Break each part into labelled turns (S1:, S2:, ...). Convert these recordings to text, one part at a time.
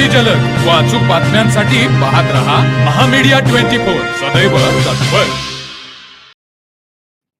S1: अति जलद. व अचूक बातम्यांसाठी पाहत रहा महामीडिया ट्वेंटी फोर. सदैव तत्पर.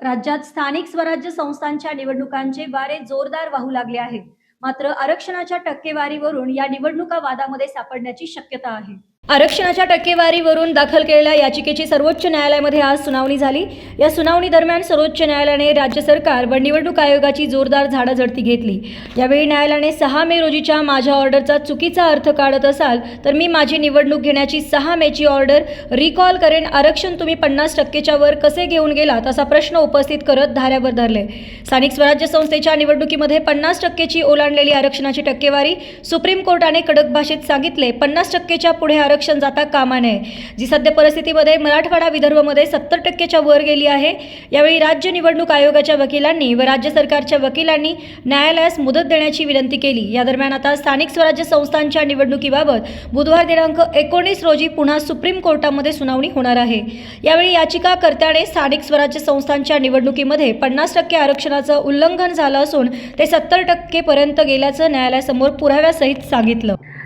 S2: राज्यात स्थानिक स्वराज्य संस्थांच्या निवडणुकांचे वारे जोरदार वाहू लागले आहेत. मात्र आरक्षणाच्या टक्केवारीवरून या निवडणुका वादामध्ये सापडण्याची शक्यता आहे. आरक्षणाच्या टक्केवारीवरून दाखल केलेल्या याचिकेची सर्वोच्च न्यायालयामध्ये आज सुनावणी झाली. या सुनावणी दरम्यान सर्वोच्च न्यायालयाने राज्य सरकार व निवडणूक आयोगाची जोरदार झाडाझडती घेतली. यावेळी न्यायालयाने सहा मे रोजीच्या माझ्या ऑर्डरचा चुकीचा अर्थ काढत असाल तर मी माझी निवडणूक घेण्याची सहा मेची ऑर्डर रिकॉल करेन. आरक्षण तुम्ही पन्नास टक्केच्या वर कसे घेऊन गेलात असा प्रश्न उपस्थित करत धाऱ्यावर धरले. स्थानिक स्वराज्य संस्थेच्या निवडणुकीमध्ये पन्नास टक्केची ओलांडलेली आरक्षणाची टक्केवारी सुप्रीम कोर्टाने कडक भाषेत सांगितले. पन्नास टक्केच्या पुढे आरक्षण जाता कामा नये. जी सद्य परिस्थितीमध्ये मराठवाडा विदर्भमध्ये सत्तर टक्केच्या वर गेली आहे. यावेळी राज्य निवडणूक आयोगाच्या वकिलांनी व राज्य सरकारच्या वकिलांनी न्यायालयास मुदत देण्याची विनंती केली. या दरम्यान आता स्थानिक स्वराज्य संस्थांच्या निवडणुकीबाबत बुधवार दिनांक एकोणीस रोजी पुन्हा सुप्रीम कोर्टामध्ये सुनावणी होणार आहे. यावेळी याचिकाकर्त्याने स्थानिक स्वराज्य संस्थांच्या निवडणुकीमध्ये पन्नास टक्के आरक्षणाचं उल्लंघन झालं असून ते सत्तर टक्केपर्यंत गेल्याचं न्यायालयासमोर पुराव्यासहित सांगितलं.